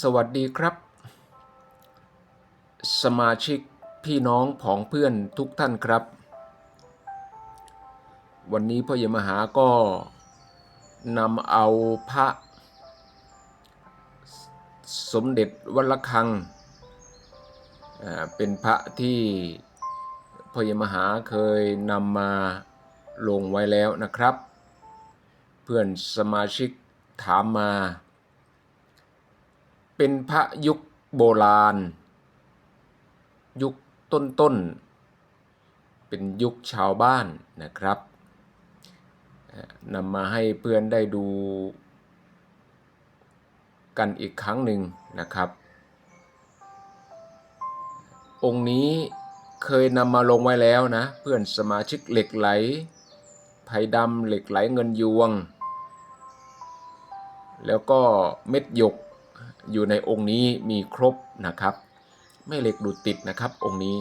สวัสดีครับ สมาชิกพี่น้องผองเพื่อนทุกท่านครับ วันนี้พ่อยมหาก็นำเอาพระ สมเด็จวัดระฆัง เป็นพระที่พ่อยมหาเคยนำมาลงไว้แล้วนะครับ เพื่อนสมาชิกถามมา เป็นพระยุคโบราณ ยุคต้นๆ เป็นยุคชาวบ้านนะครับนำมาให้เพื่อนได้ดูกันอีกครั้งหนึ่งนะครับ องค์นี้เคยนำมาลงไว้แล้วนะ เพื่อนสมาชิกเหล็กไหลไผ่ดำเหล็กไหลเงินยวง แล้วก็เม็ดหยก อยู่ในองค์นี้มีครบนะครับ ไม่เหล็กดูดติดนะครับองค์นี้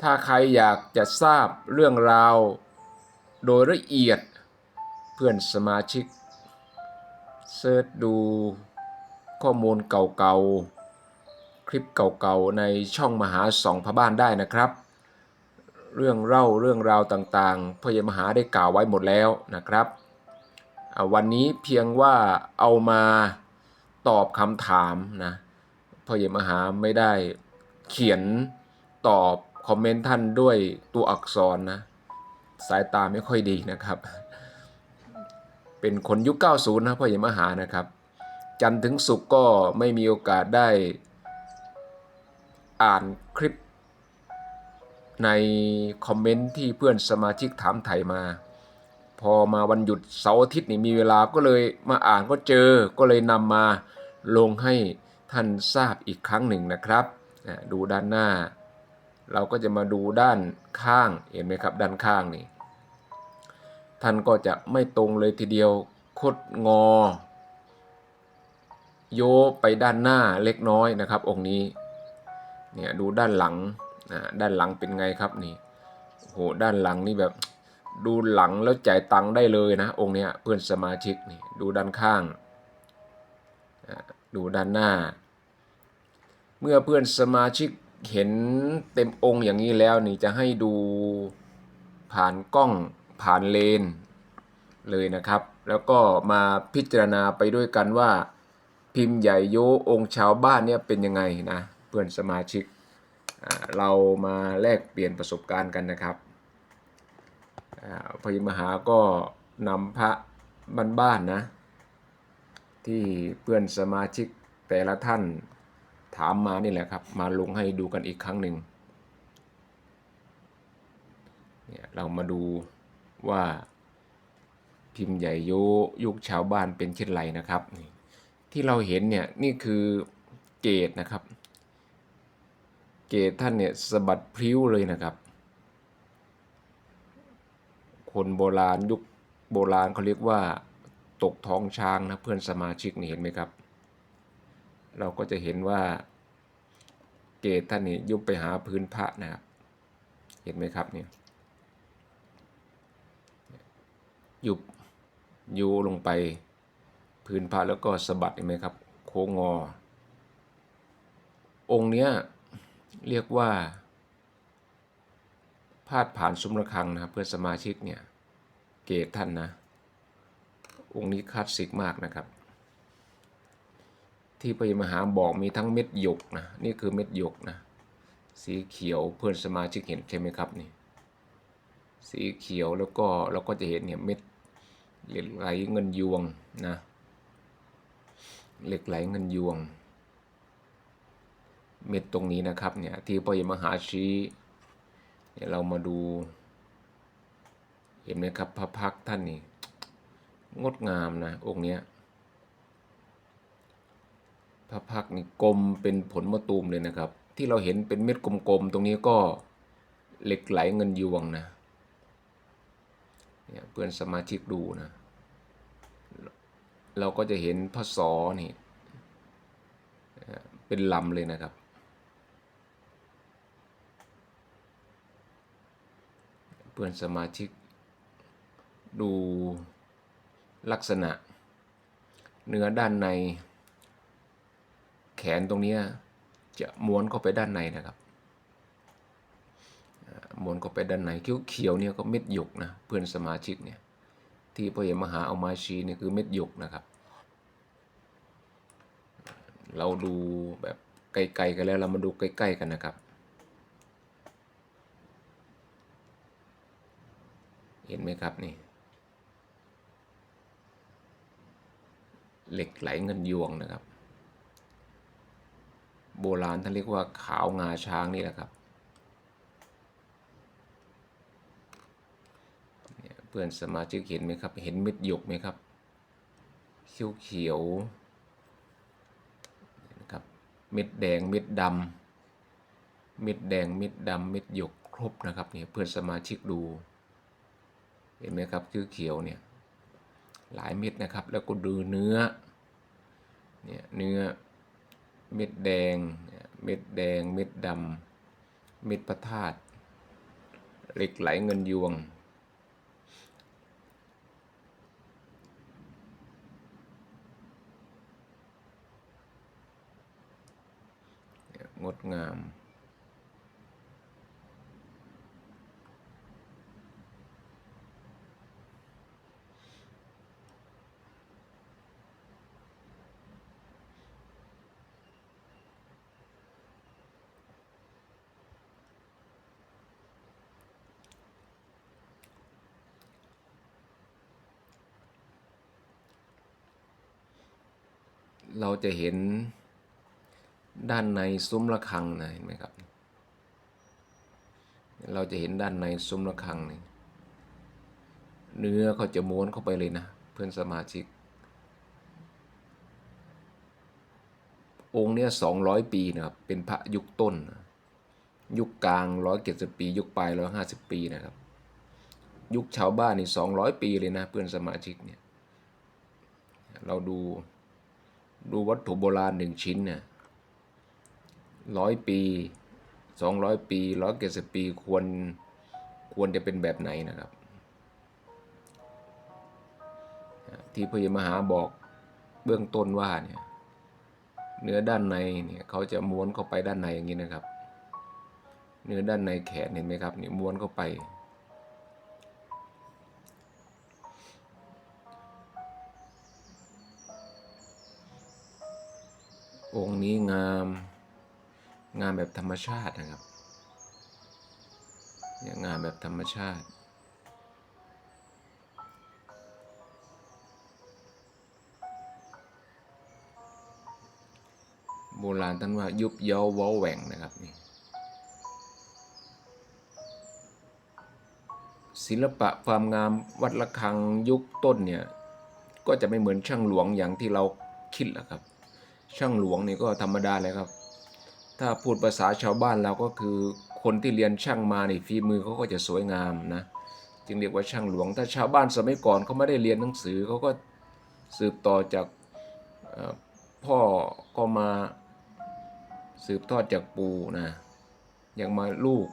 ถ้าใครอยากจะทราบเรื่องราว โดยละเอียดเพื่อนสมาชิกเสิร์ชดูข้อมูลเก่าๆ คลิปเก่าๆ ในช่องมหาสองพระบ้านได้นะครับ เรื่องเล่าเรื่องราวต่างๆพ่อใหญ่มหาได้กล่าวไว้หมดแล้วนะครับ วันนี้เพียงว่าเอามา ตอบคำถามนะพ่อใหญ่มหาไม่ได้เขียนตอบคอมเมนต์ท่านด้วยตัวอักษรนะ สายตาไม่ค่อยดีนะครับ เป็นคนยุค 90 นะพ่อใหญ่มหานะครับ จันถึงศุกก็ไม่มีโอกาสได้ อ่านคลิป ในคอมเมนต์ที่เพื่อนสมาชิกถามไถ่มาพอมาวันหยุดเสาร์อาทิตย์นี่มีเวลาก็เลยมาอ่านก็เจอก็เลยนำมา ลงให้ท่านทราบอีกครั้งหนึ่งนะครับ ดูด้านหน้า เราก็จะมาดูด้านข้างเห็นไหมครับ ด้านข้างนี่ท่านก็จะไม่ตรงเลยทีเดียวคดงอ โยไปด้านหน้าเล็กน้อยนะครับ องค์นี้เนี่ยดูด้านหลังด้านหลังเป็นไงครับนี่โหด้านหลังนี่แบบดูหลังแล้วจ่ายตังค์ได้เลยนะ องค์เนี้ยเพื่อนสมาชิกนี่ดูด้านข้าง ดูด้านหน้า เมื่อเพื่อนสมาชิกเห็นเต็มองค์อย่างนี้แล้วนี่จะให้ดูผ่านกล้องผ่านเลนเลยนะครับ แล้วก็มาพิจารณาไปด้วยกันว่า พิมพ์ใหญ่โยองค์ชาวบ้านเนี่ยเป็นยังไงนะเพื่อนสมาชิกเรามาแลกเปลี่ยนประสบการณ์กันนะครับพระมหาก็นำพระบ้านๆนะ ที่เพื่อนสมาชิกแต่ละท่านถามมานี่แหละครับ มาลงให้ดูกันอีกครั้งหนึ่งเนี่ยเรามาดูว่าพิมพ์ใหญ่โยยุคชาวบ้านเป็นเช่นไรนะครับ ที่เราเห็นเนี่ยนี่คือเกตนะครับ เกตท่านเนี่ยสะบัดพริ้วเลยนะครับ คนโบราณยุคโบราณเขาเรียกว่า ตกท้องช้างนะเพื่อนสมาชิกนี่เห็นไหมครับ เราก็จะเห็นว่าเกตท่านนี่ยุบไปหาพื้นพระนะครับ เห็นไหมครับเนี่ยยุบยูลงไปพื้นพระแล้วก็สะบัดเห็นไหมครับ โค้งงอ องค์เนี้ยเรียกว่าพาดผ่านซุ้มระฆังนะครับเพื่อนสมาชิกเนี่ย เกตท่านนะ องค์นี้คลาสสิกมากนะครับ ที่พระยมหาบอกมีทั้งเม็ดหยกนะนี่คือเม็ดหยกนะสีเขียวเพื่อนสมาชิกเห็นใช่ไหมครับนี่สีเขียวแล้วก็เราก็จะเห็นเนี่ยเม็ดเหล็กไหลเงินยวงนะเหล็กไหลเงินยวง เม็ดตรงนี้นะครับเนี่ยที่พระยมหาชี้เดี๋ยเรามาดู เห็นไหมครับพระพักท่านนี่ งดงามนะองค์เนี้ยพระพักนี่กลมเป็นผลมะตูมเลยนะครับ ที่เราเห็นเป็นเม็ดกลมๆตรงนี้ก็เหล็กไหลเงินยวงนะเนี่ยเพื่อนสมาชิกดูนะ เราก็จะเห็นพระสอนี่เป็นลำเลยนะครับ เพื่อนสมาชิกดู ลักษณะ เนื้อด้านใน แขนตรงนี้จะม้วนเข้าไปด้านในนะครับม้วนเข้าไปด้านในเขียวๆเนี่ยก็เม็ดหยกนะเพื่อนสมาชิกเนี่ยที่พ่อเอกมหาเอามาชี้เนี่ยคือเม็ดหยกนะครับ เราดูแบบไกลๆกันแล้วเรามาดูใกล้ๆกันนะครับ เห็นไหมครับนี่ เหล็กไหลเงินยวงนะครับ โบราณท่านเรียกว่าขาวงาช้างนี่แหละครับเพื่อนสมาชิกเห็นไหมครับ เห็นเม็ดหยกไหมครับเขียวเขียวนะครับเม็ดแดงเม็ดดำเม็ดแดงเม็ดดำเม็ดหยกครบนะครับเนี่ยเพื่อนสมาชิกดู เห็นไหมครับคือเขียวเนี่ย หลายเม็ดนะครับ แล้วก็ดูเนื้อเนี่ยเนื้อเม็ดแดง เม็ดแดง เม็ดดำเม็ดพระธาตุเหล็กไหลเงินยวง งดงาม เราจะเห็นด้านในซุ้มระฆังนะเห็นไหมครับ เราจะเห็นด้านในซุ้มระฆังนี่เนื้อเขาจะม้วนเข้าไปเลยนะ เพื่อนสมาชิก องค์เนี้ยสองร้อยปีนะครับ เป็นพระยุคต้น ยุคกลางร้อยเจ็ดสิบปี ยุคปลายร้อยห้าสิบปีนะครับ ยุคชาวบ้านนี่สองร้อยปีเลยนะ เพื่อนสมาชิกเนี่ย เราดู ดูวัตถุโบราณหนึ่งชิ้นเนี่ยร้อยปีสองร้อยปีร้อยเกสิบปีควรควรจะเป็นแบบไหนนะครับ ที่พระมหาบอกเบื้องต้นว่าเนี่ยเนื้อด้านในเนี่ยเขาจะม้วนเข้าไปด้านในอย่างนี้นะครับ เนื้อด้านในแขนเห็นไหมครับนี่ม้วนเข้าไป องค์นี้งามงามแบบธรรมชาตินะครับเนี่ยงามแบบธรรมชาติ โบราณท่านว่ายุบเย้าว้าแหว่งนะครับนี่ศิลปะความงามวัดระฆังยุคต้นเนี่ย ก็จะไม่เหมือนช่างหลวงอย่างที่เราคิดแหละครับ ช่างหลวงนี่ก็ธรรมดาเลยครับ ถ้าพูดภาษาชาวบ้านเราก็คือคนที่เรียนช่างมานี่ฝีมือเขาก็จะสวยงามนะจึงเรียกว่าช่างหลวง ถ้าชาวบ้านสมัยก่อนเขาไม่ได้เรียนหนังสือเขาก็สืบต่อจากพ่อก็มาสืบทอดจากปู่นะอย่างมาลูก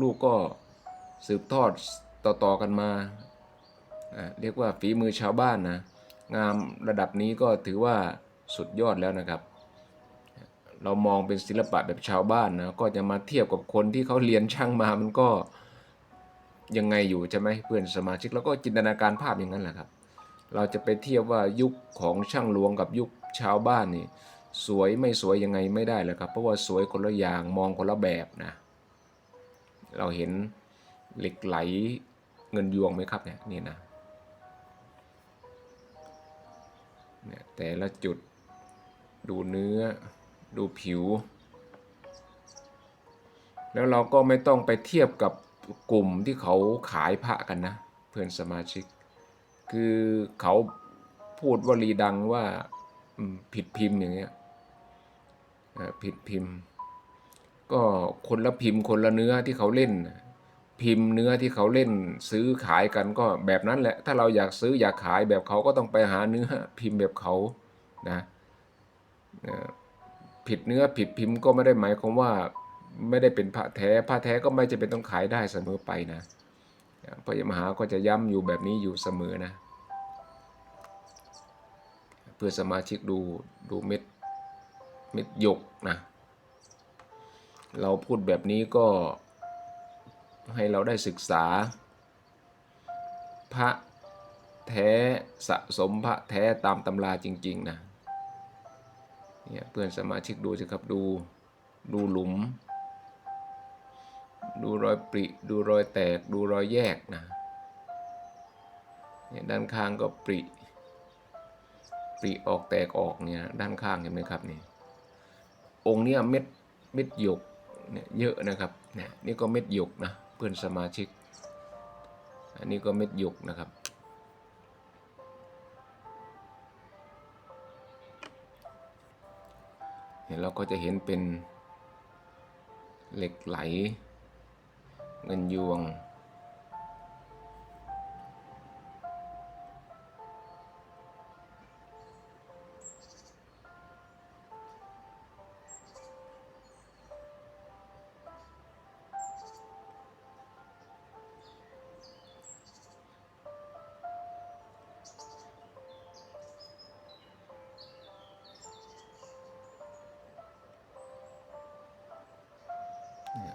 ลูกก็สืบทอดต่อๆกันมา เรียกว่าฝีมือชาวบ้านนะ งามระดับนี้ก็ถือว่า สุดยอดแล้วนะครับ เรามองเป็นศิลปะแบบชาวบ้านนะ ก็จะมาเทียบกับคนที่เขาเรียนช่างมามันก็ยังไงอยู่ใช่ไหมเพื่อนสมาชิกแล้วก็จินตนาการภาพอย่างนั้นแหละครับ เราจะไปเทียบว่ายุคของช่างหลวงกับยุคชาวบ้านนี่สวยไม่สวยยังไงไม่ได้เลยครับ เพราะว่าสวยคนละอย่างมองคนละแบบนะ เราเห็นเหล็กไหลเงินยวงไหมครับเนี่ยนี่นะเนี่ยแต่ละจุด ดูเนื้อ ดูผิว แล้วเราก็ไม่ต้องไปเทียบกับกลุ่มที่เขาขายพระกันนะ เพื่อนสมาชิก คือเขาพูดวลีดังว่าผิดพิมพ์อย่างเงี้ยอ่อผิดพิมพ์ ก็คนละพิมพ์คนละเนื้อที่เขาเล่น พิมพ์เนื้อที่เขาเล่นซื้อขายกันก็แบบนั้นแหละ ถ้าเราอยากซื้ออยากขายแบบเขาก็ต้องไปหาเนื้อพิมพ์แบบเขานะ ผิดเนื้อผิดพิมพ์ก็ไม่ได้หมายความว่าไม่ได้เป็นพระแท้พระแท้ก็ไม่จะเป็นต้องขายได้เสมอไปนะพระยมหาก็จะย้ำอยู่แบบนี้อยู่เสมอนะ เพื่อสมาชิกดูดูเม็ดเม็ดหยกนะเราพูดแบบนี้ก็ให้เราได้ศึกษา พระแท้สะสมพระแท้ตามตำราจริง ๆ นะ เนี่ยเพื่อนสมาชิกดูสิครับดูดูหลุม ดูรอยปริดูรอยแตกดูรอยแยกนะเนี่ยด้านข้างก็ปริปริออกแตกออกเนี่ยด้านข้างเห็นไหมครับนี่องค์เนี้ยเม็ดเม็ดหยกเนี่ยเยอะนะครับเนี่ยนี่ก็เม็ดหยกนะเพื่อนสมาชิก อันนี้ก็เม็ดหยกนะครับ เนี่ยเราก็จะเห็นเป็นเหล็กไหล เงินยวง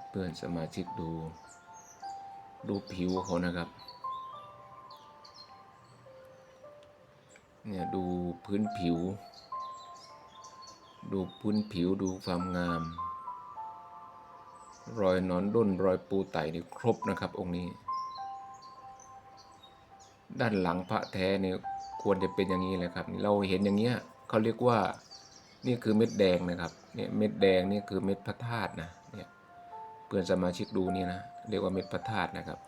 เพื่อนสมาชิกดู ดูผิวเขานะครับ เนี่ยดูพื้นผิว ดูพื้นผิวดูความงาม รอยนอนด้นรอยปูไต่นี่ครบนะครับองค์นี้ ด้านหลังพระแท้เนี่ยควรจะเป็นอย่างนี้แหละครับ เราเห็นอย่างเงี้ยเขาเรียกว่านี่คือเม็ดแดงนะครับ เนี่ยเม็ดแดงนี่คือเม็ดพระธาตุนะ เนี่ย เพื่อนสมาชิกดูนี่นะเรียกว่าเม็ดพระธาตุนะครับ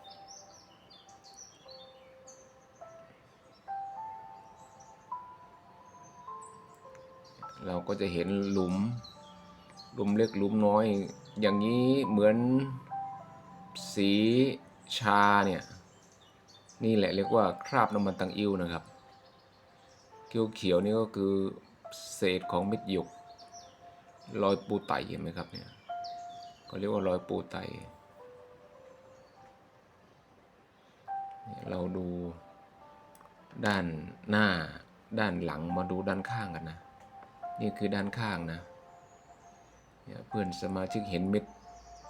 เราก็จะเห็นหลุม หลุมเล็กหลุมน้อย อย่างนี้เหมือนสีชาเนี่ย นี่แหละเรียกว่าคราบน้ำมันตังอิ้วนะครับเขียวเขียวนี่ก็คือเศษของเม็ดหยกรอยปูไตเห็นไหมครับเนี่ย ก็เรียกว่ารอยปูไต เราดูด้านหน้าด้านหลังมาดูด้านข้างกันนะ นี่คือด้านข้างนะเนี่ยเพื่อนสมาชิกเห็นเม็ด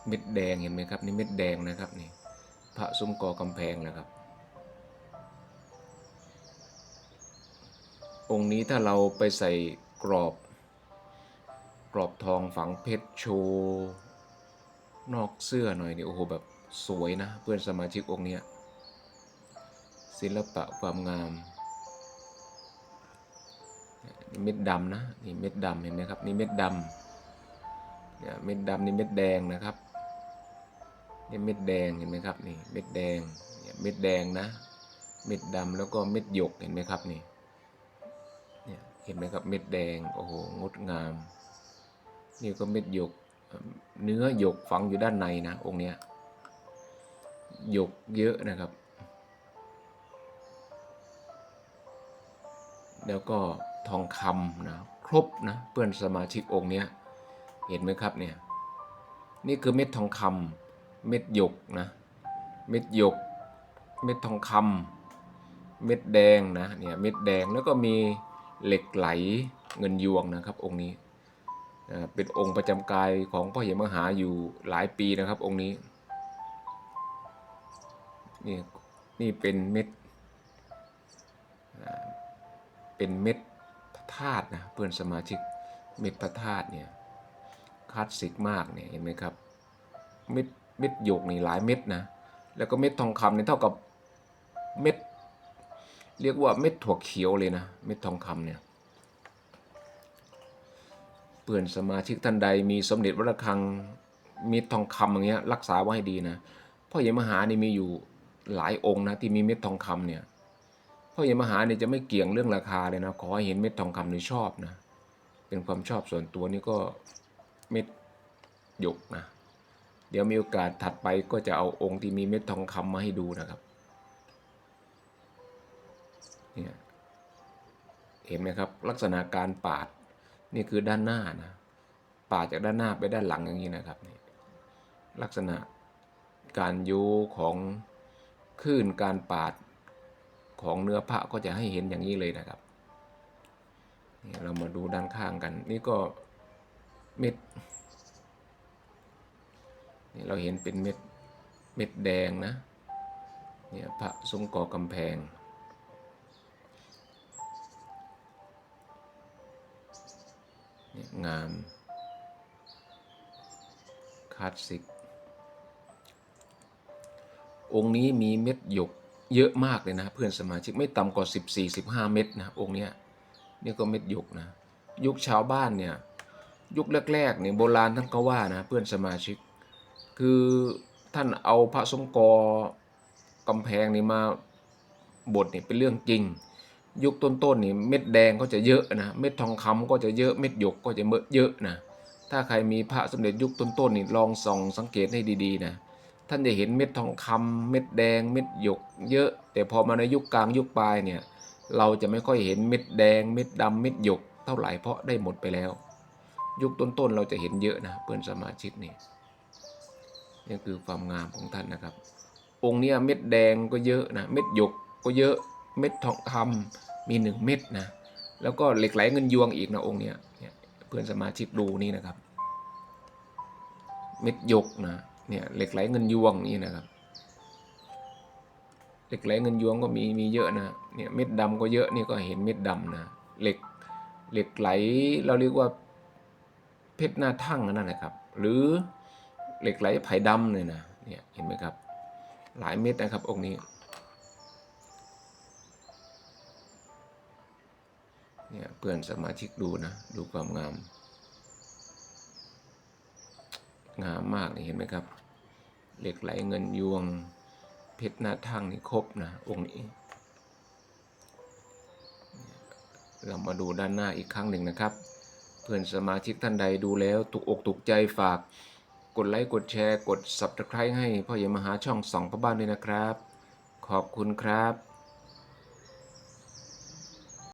เม็ดแดงเห็นไหมครับนี่เม็ดแดงนะครับนี่พระซุ้มกอกำแพงนะครับ องค์นี้ถ้าเราไปใส่กรอบ กรอบทองฝังเพชรโชว์ นอกเสื้อหน่อยนี่โอ้โหแบบสวยนะ เพื่อนสมาชิกองค์เนี้ยศิลปะความงาม เม็ดดำนะนี่เม็ดดำเห็นไหมครับนี่เม็ดดำเนี่ยเม็ดดำนี่เม็ดแดงนะครับนี่เม็ดแดงเห็นไหมครับนี่เม็ดแดงเนี่ยเม็ดแดงนะ เม็ดดำแล้วก็เม็ดหยกเห็นไหมครับนี่เนี่ยเห็นไหมครับเม็ดแดงโอ้โหงดงาม นี่ก็เม็ดหยก เนื้อหยกฝังอยู่ด้านในนะองค์เนี้ยหยกเยอะนะครับ แล้วก็ทองคำนะครบนะเพื่อนสมาชิกองค์เนี้ยเห็นไหมครับเนี่ยนี่คือเม็ดทองคำเม็ดหยกนะเม็ดหยก เม็ดทองคำเม็ดแดงนะเนี่ยเม็ดแดงแล้วก็มีเหล็กไหลเงินยวงนะครับองค์นี้ เป็นองค์ประจำกายของพ่อเหมมหาอยู่หลายปีนะครับ องค์นี้นี่นี่เป็นเม็ดเป็นเม็ดพระธาตุนะเพื่อนสมาชิกเม็ดพระธาตุเนี่ยคลาสสิกมากเนี่ยเห็นไหมครับเม็ดเม็ดหยกนี่หลายเม็ดนะแล้วก็เม็ดทองคำนี่เท่ากับเม็ดเรียกว่าเม็ดถั่วเขียวเลยนะเม็ดทองคำเนี่ย เพื่อนสมาชิกท่านใดมีสมเด็จวัดระฆังมีทองคำอย่างเงี้ยรักษาไว้ให้ดีนะพ่อใหญ่มหานี่มีอยู่หลายองค์นะที่มีเม็ดทองคำเนี่ยพ่อใหญ่มหานี่จะไม่เกี่ยงเรื่องราคาเลยนะขอให้เห็นเม็ดทองคำนี่ชอบนะเป็นความชอบส่วนตัวนี่ก็เม็ดหยกนะเดี๋ยวมีโอกาสถัดไปก็จะเอาองค์ที่มีเม็ดทองคำมาให้ดูนะครับเนี่ยเห็นไหมครับลักษณะการปาด นี่คือด้านหน้านะปาจากด้านหน้าไปด้านหลังอย่างนี้นะครับนี่ลักษณะการโยของคลื่นการปาดของเนื้อพระก็จะให้เห็นอย่างนี้เลยนะครับนี่เรามาดูด้านข้างกัน นี่ก็เม็ดนี่เราเห็นเป็นเม็ดเม็ดแดงนะเนี่ยพระทรงก่อกำแพง งาม คลาสสิก องค์นี้มีเม็ดหยกเยอะมากเลยนะเพื่อนสมาชิกไม่ต่ำกว่า 14-15 เม็ดนะองค์เนี้ยนี่ก็เม็ดหยกนะ ยุคชาวบ้านเนี่ยยุคแรกๆเนี่ยโบราณท่านก็ว่านะเพื่อนสมาชิก คือท่านเอาพระสมกอกำแพงนี่มาบทเนี่ยเป็นเรื่องจริง ยุคต้นๆนี่เม็ดแดงก็จะเยอะนะเม็ดทองคำก็จะเยอะเม็ดหยกก็จะเยอะนะถ้าใครมีพระสมเด็จยุคต้นๆนี่ลองส่องสังเกตให้ดีๆนะท่านจะเห็นเม็ดทองคำเม็ดแดง เม็ดหยก เยอะ แต่พอมาในยุคกลางยุคปลายเนี่ยเราจะไม่ค่อยเห็นเม็ดแดง เม็ดดำเม็ดหยกเท่าไหร่เพราะได้หมดไปแล้ว ยุคต้นๆเราจะเห็นเยอะนะเพื่อนสมาชิกนี่นี่คือความงามของท่านนะครับ องค์นี้เม็ดแดงก็เยอะนะเม็ดหยกก็เยอะ เม็ดทองคำมีหนึ่งเม็ดนะแล้วก็เหล็กไหลเงินยวงอีกนะองค์เนี้ยเพื่อนสมาชิกดูนี่นะครับ เม็ดหยกนะเนี่ยเหล็กไหลเงินยวงนี่นะครับเหล็กไหลเงินยวงก็มีมีเยอะนะเนี่ยเม็ดดำก็เยอะนี่ก็เห็นเม็ดดำนะเหล็กเหล็กไหลเราเรียกว่าเพชรหน้าทั่งนั่นแหละครับ หรือเหล็กไหลไผ่ดำเนี่ยนะเนี่ยเห็นไหมครับ หลายเม็ดนะครับองค์นี้ เนี่ยเพื่อนสมาชิกดูนะ ดูความงาม งามมากเห็นไหมครับ เหล็กไหลเงินยวง เพชรหน้าทั่งนี่ครบนะ องค์นี้ เรามาดูด้านหน้าอีกครั้งหนึ่งนะครับ เพื่อนสมาชิกท่านใดดูแล้วถูกอกถูกใจฝาก กดไลค์กดแชร์ กด subscribe ให้พ่อใหญ่มหาช่องสองพระบ้านด้วยนะครับ ขอบคุณครับ